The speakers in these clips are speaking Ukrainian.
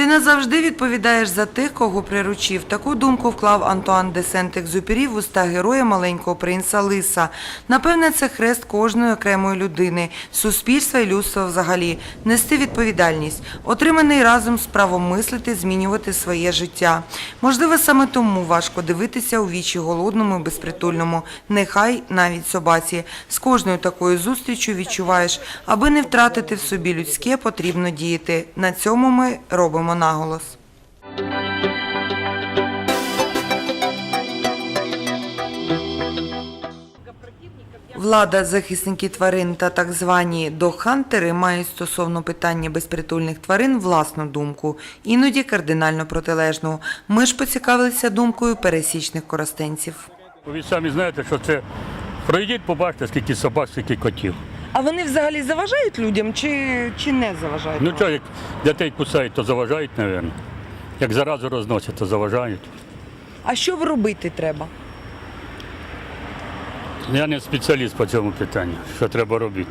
Ти назавжди відповідаєш за тих, кого приручив. Таку думку вклав Антуан де Сент-Екзюпері в уста героя маленького принца Лиса. Напевне, це хрест кожної окремої людини, суспільства і людства взагалі. Нести відповідальність, отриманий разом з правом мислити, змінювати своє життя. Можливо, саме тому важко дивитися у вічі голодному і безпритульному, нехай навіть собаці. З кожною такою зустрічю відчуваєш, аби не втратити в собі людське, потрібно діяти. На цьому ми робимо наголос. Влада, захисники тварин та так звані догхантери мають стосовно питання безпритульних тварин власну думку, іноді кардинально протилежну. Ми ж поцікавилися думкою пересічних коростенців. Ви самі знаєте, що це пройдіть, побачите, скільки собак, скільки котів. А вони взагалі заважають людям чи, чи не заважають? Ну що, як дітей кусають, то заважають, мабуть. Як заразу розносять, то заважають. А що робити треба? Я не спеціаліст по цьому питанню, що треба робити.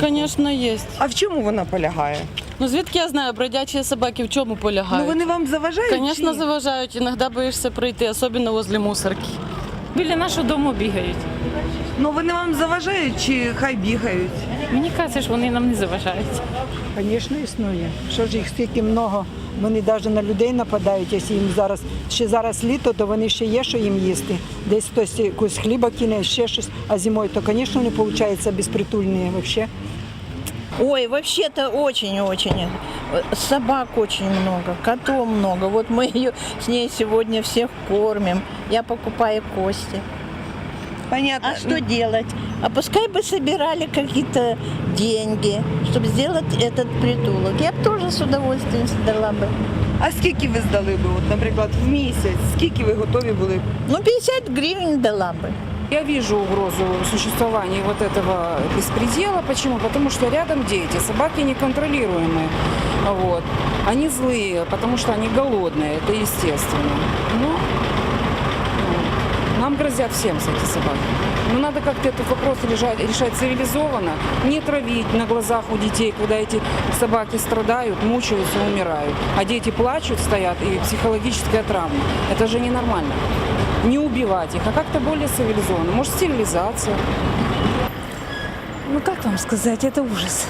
Звісно, є. А в чому вона полягає? Ну звідки я знаю, бродячі собаки в чому полягають? Ну вони вам заважають? Звісно, чи? заважають. Іноді боїшся пройти, особливо возле мусорки. Біля нашого дому бігають. Ну вони вам заважають чи хай бігають? Мені кажеться, що вони нам не заважають. Звісно, існує. Що ж їх стільки много, вони навіть на людей нападають, якщо їм зараз ще зараз літо, то вони ще є, що їм їсти. Десь хтось якусь хліба кине, ще щось, а зимою, то, звісно, не виходить безпритульні взагалі. Ой, вообще-то очень-очень. Собак очень много, котов много. Вот мы ее с ней сегодня всех кормим. Я покупаю кости. Понятно. А что делать? А пускай бы собирали какие-то деньги, чтобы сделать этот притулок. Я бы тоже с удовольствием сдала бы. А скільки ви здали би, от, наприклад, в місяць? Скільки ви готові були? б? Ну, 50 гривен дала бы. Я вижу угрозу существования вот этого беспредела. Почему? Потому что рядом дети, собаки неконтролируемые. Вот. Они злые, потому что они голодные, это естественно. Но ну, нам грозят всем с эти собаки. Но надо как-то этот вопрос решать, решать цивилизованно, не травить на глазах у детей, когда эти собаки страдают, мучаются, умирают. А дети плачут, стоят, и психологическая травма. Это же ненормально не убивать их, а как-то более цивилизованно. Может, стерилизация. Ну як вам сказати, це ужас.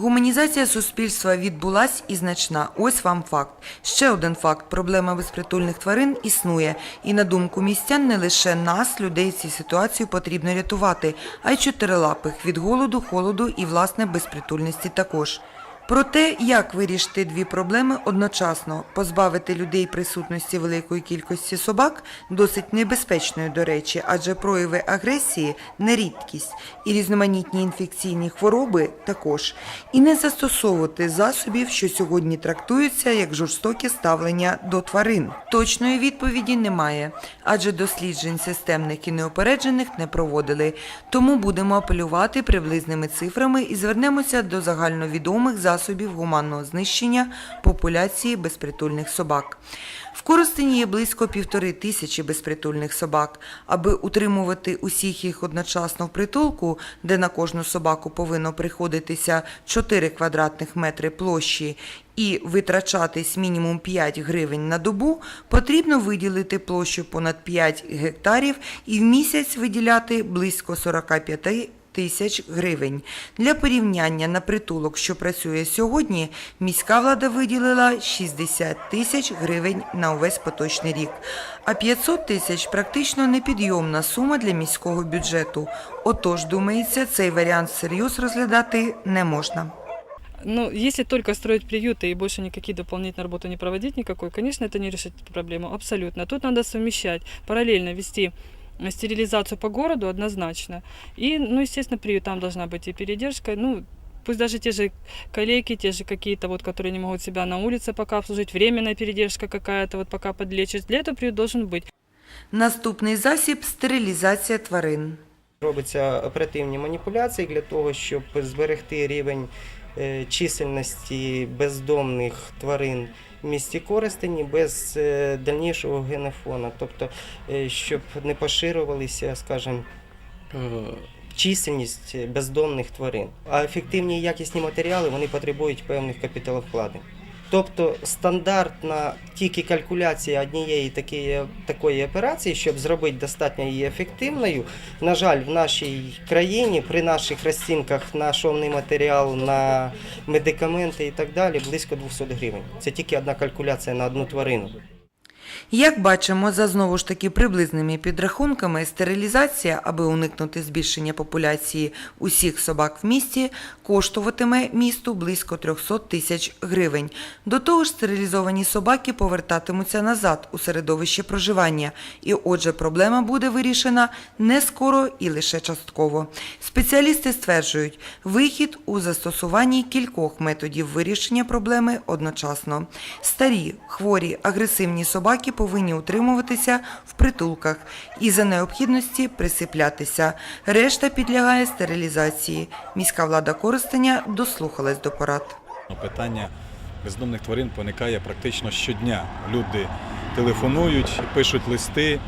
Гуманізація суспільства відбулась і значна. Ось вам факт. Ще один факт. Проблема безпритульних тварин існує. І на думку містян, не лише нас, людей, цю ситуацію потрібно рятувати, а й чотирилапих від голоду, холоду і, власне, безпритульності також. Про те, як вирішити дві проблеми одночасно, позбавити людей присутності великої кількості собак, досить небезпечною, до речі, адже прояви агресії не рідкість, і різноманітні інфекційні хвороби також, і не застосовувати засобів, що сьогодні трактуються як жорстоке ставлення до тварин. Точної відповіді немає, адже досліджень системних і неопереджених не проводили. Тому будемо апелювати приблизними цифрами і звернемося до загальновідомих засобів гуманного знищення популяції безпритульних собак. В Коростені є близько півтори тисячі безпритульних собак. Аби утримувати усіх їх одночасно в притулку, де на кожну собаку повинно приходитися 4 квадратних метри площі і витрачатись мінімум 5 гривень на добу, потрібно виділити площу понад 5 гектарів і в місяць виділяти близько 45 тисяч гривень. Для порівняння на притулок, що працює сьогодні, міська влада виділила 60 тисяч гривень на увесь поточний рік. А 500 тисяч практично непідйомна сума для міського бюджету. Отож, думається, цей варіант всерйоз розглядати не можна. Ну, если только строить приюты и больше никакие дополнительные работы не проводить никакой, конечно, это не решит эту проблему, абсолютно. Тут надо совмещать, параллельно вести э, стерилизацию по городу однозначно. И, ну, естественно, приютам должна быть и передержка, ну, пусть даже те же коллеги, те же какие-то вот, которые не могут себя на улице пока обслужить, временная передержка какая-то, вот пока подлечить, для этого приют должен быть. Наступний засіб стерилізація тварин. Робиться оперативні маніпуляції для того, щоб зберегти рівень е, чисельності бездомних тварин В користені без е, дальнішого генофону, тобто е, щоб не поширювалися, скажімо, м, чисельність бездомних тварин. А ефективні і якісні матеріали вони потребують певних капіталовкладень. Тобто стандартна тільки калькуляція однієї такої, такої операції, щоб зробити достатньо її ефективною, на жаль, в нашій країні при наших розцінках на шовний матеріал, на медикаменти і так далі близько 200 гривень. Це тільки одна калькуляція на одну тварину. Як бачимо, за знову ж таки приблизними підрахунками, стерилізація, аби уникнути збільшення популяції усіх собак в місті, коштуватиме місту близько 300 тисяч гривень. До того ж, стерилізовані собаки повертатимуться назад у середовище проживання, і отже, проблема буде вирішена не скоро і лише частково. Спеціалісти стверджують, вихід у застосуванні кількох методів вирішення проблеми одночасно. Старі, хворі, агресивні собаки повинні утримуватися в притулках і за необхідності присиплятися. Решта підлягає стерилізації. Міська влада Коростеня дослухалась до порад. Питання бездомних тварин виникає практично щодня. Люди телефонують, пишуть листи,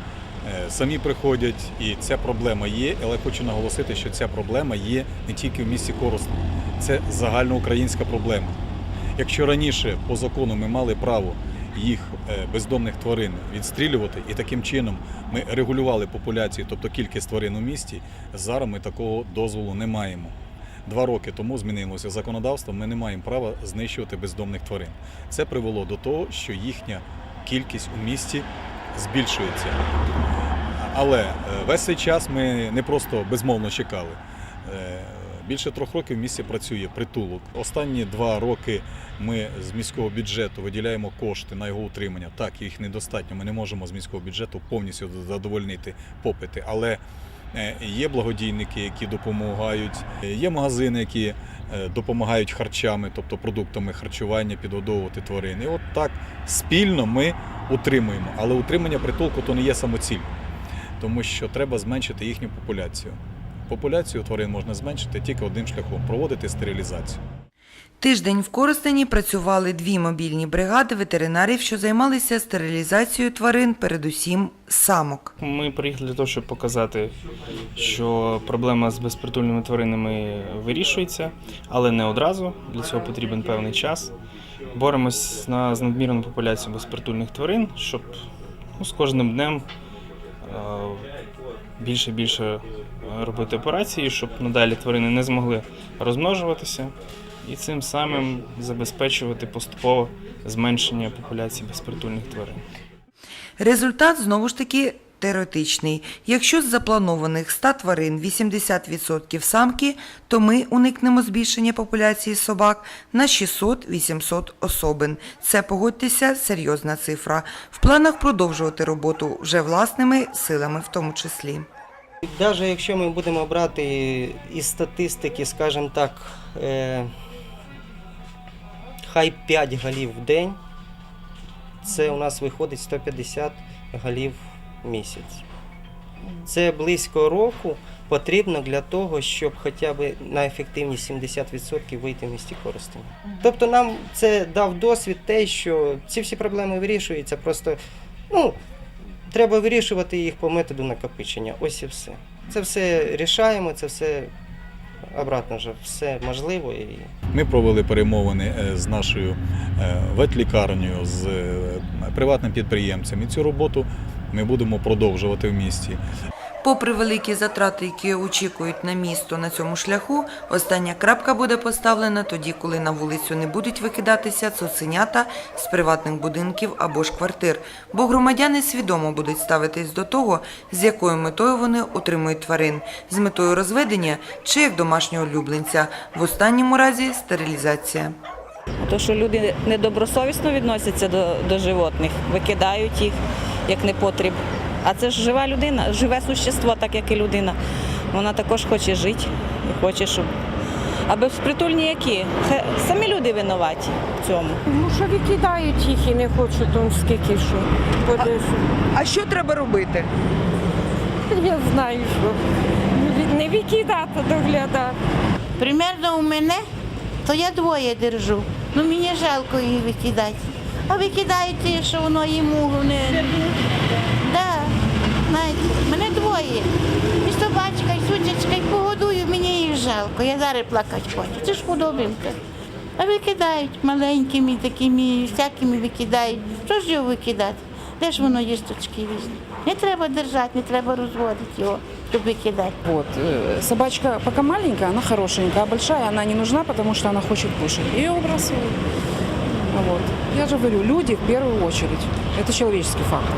е, самі приходять, і ця проблема є. Але хочу наголосити, що ця проблема є не тільки в місті Коростень, це загальноукраїнська проблема. Якщо раніше по закону ми мали право їх е, бездомних тварин відстрілювати, і таким чином ми регулювали популяцію, тобто кількість тварин у місті, зараз ми такого дозволу не маємо. Два роки тому змінилося законодавство. Ми не маємо права знищувати бездомних тварин. Це привело до того, що їхня кількість у місті збільшується. Але е, весь цей час ми не просто безмовно чекали. Більше трьох років в місті працює притулок. Останні два роки ми з міського бюджету виділяємо кошти на його утримання. Так, їх недостатньо. Ми не можемо з міського бюджету повністю задовольнити попити. Але е, є благодійники, які допомагають, є магазини, які е, допомагають харчами, тобто продуктами харчування, підгодовувати тварин. І от так спільно ми утримуємо. Але утримання притулку то не є самоціль, тому що треба зменшити їхню популяцію. Популяцію тварин можна зменшити тільки одним шляхом проводити стерилізацію. Тиждень в Коростені працювали дві мобільні бригади ветеринарів, що займалися стерилізацією тварин, передусім самок. Ми приїхали для того, щоб показати, що проблема з безпритульними тваринами вирішується, але не одразу. Для цього потрібен певний час. Боремось на, з надмірною популяцією безпритульних тварин, щоб ну, з кожним днем е, більше і більше е, робити операції, щоб надалі тварини не змогли розмножуватися і цим самим забезпечувати поступово зменшення популяції безпритульних тварин. Результат знову ж таки теоретичний. Якщо з запланованих 100 тварин 80% самки, то ми уникнемо збільшення популяції собак на 600-800 особин. Це, погодьтеся, серйозна цифра. В планах продовжувати роботу вже власними силами в тому числі. Навіть якщо ми будемо брати із статистики, скажімо так, е, хай 5 голів в день, це у нас виходить 150 голів місяць. Це близько року потрібно для того, щоб хоча б на ефективність 70% вийти в місті Коростень. Тобто нам це дав досвід те, що ці всі проблеми вирішуються, просто ну, треба вирішувати їх по методу накопичення. Ось і все. Це все рішаємо, це все обратно вже все можливо. Ми провели перемовини е, з нашою е, ветлікарнею, з е, приватним підприємцем. І цю роботу ми будемо продовжувати в місті. Попри великі затрати, які очікують на місто на цьому шляху, остання крапка буде поставлена тоді, коли на вулицю не будуть викидатися цуценята з приватних будинків або ж квартир, бо громадяни свідомо будуть ставитись до того, з якою метою вони утримують тварин, з метою розведення чи як домашнього улюбленця, в останньому разі стерилізація. То, що люди недобросовісно відносяться до, до животних, викидають їх як непотріб. А це ж жива людина, живе существо, так як і людина. Вона також хоче жити і хоче, щоб. А безпритульні які? Самі люди винуваті в цьому. Ну що викидають їх і не хочуть он скільки що. Подесу. А що треба робити? Я знаю, що не викидати, доглядати. Примерно у мене, то я двоє держу. Ну мені жалко її викидати. А викидають ті, що воно йому не. Да, знаєте, мене двоє. І собачка, і сучечка, і погодую, мені її жалко. Я зараз плакати хочу. Це ж худобинка. А викидають маленькими, такими, всякими викидають. Що ж його викидати? Де ж воно їсточки візьме? Не треба держати, не треба розводити його, щоб викидати. Вот. э, Собачка пока маленькая, она хорошенькая, а большая она не нужна, потому что она хочет кушать. Ее выбрасывают. Вот. Я же говорю, люди в первую очередь. Это человеческий фактор.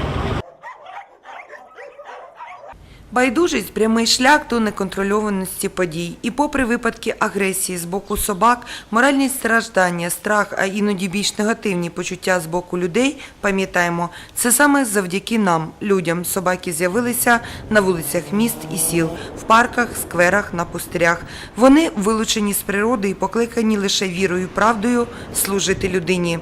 Байдужість – прямий шлях до неконтрольованості подій. І попри випадки агресії з боку собак, моральні страждання, страх, а іноді більш негативні почуття з боку людей, пам'ятаємо, це саме завдяки нам, людям, собаки з'явилися на вулицях міст і сіл, в парках, скверах, на пустирях. Вони вилучені з природи і покликані лише вірою правдою служити людині.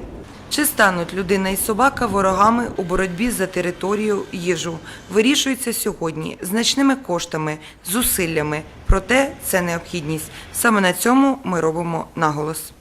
Чи стануть людина і собака ворогами у боротьбі за територію їжу? Вирішується сьогодні значними коштами, зусиллями. Проте це необхідність. Саме на цьому ми робимо наголос.